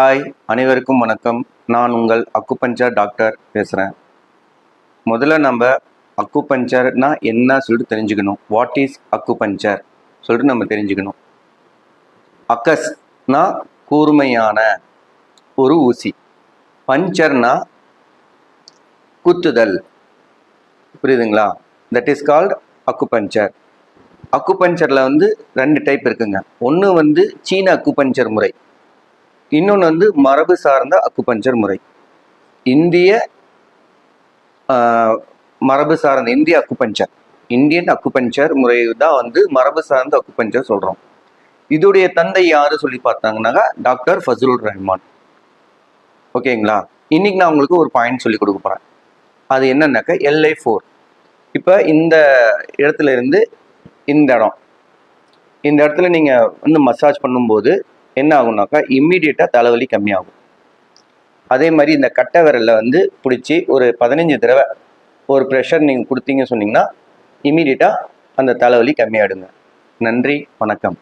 Hi அனைவருக்கும் வணக்கம். நான் உங்கள் அக்குபஞ்சர் டாக்டர் பேசுகிறேன் முதல்ல நம்ம அக்குபஞ்சர்னா என்ன சொல்லிட்டு தெரிஞ்சுக்கணும். வாட் இஸ் அக்குபஞ்சர் சொல்லிட்டு நம்ம தெரிஞ்சுக்கணும். அக்கஸ்னா கூர்மையான ஒரு ஊசி. பஞ்சர்னா குத்துதல். புரியுதுங்களா? தட் இஸ் கால்ட் அக்குபஞ்சர் அக்குபஞ்சரில் வந்து ரெண்டு டைப் இருக்குங்க. ஒன்று வந்து சீன அக்குபஞ்சர் முறை. இன்னொன்று வந்து மரபு சார்ந்த அக்குபஞ்சர் முறை. இந்திய மரபு சார்ந்த இந்திய அக்குபஞ்சர். இந்தியன் அக்குபஞ்சர் முறை தான் வந்து மரபு சார்ந்த அக்குபஞ்சர் சொல்கிறோம் இதுடைய தந்தை யாரு சொல்லி பார்த்தாங்கன்னாக்கா டாக்டர் ஃபசலுர் ரஹ்மான். ஓகேங்களா? இன்னைக்கு நான் உங்களுக்கு ஒரு பாயிண்ட் சொல்லி கொடுக்க போகிறேன் அது என்னன்னாக்கா எல்ஐ ஃபோர். இப்போ இந்த இடத்துல இருந்து இந்த இடம். இந்த இடத்துல நீங்கள் வந்து மசாஜ் பண்ணும்போது என்ன ஆகும்னாக்கா இம்மிடியேட்டாக தலைவலி கம்மியாகும். அதே மாதிரி இந்த கட்டை விரலில் வந்து பிடிச்சி ஒரு பதினஞ்சு தடவை ஒரு ப்ரெஷர் நீங்கள் கொடுத்தீங்க சொன்னீங்கன்னா இம்மிடியேட்டாக அந்த தலைவலி கம்மியாயிடுங்க. நன்றி வணக்கம்.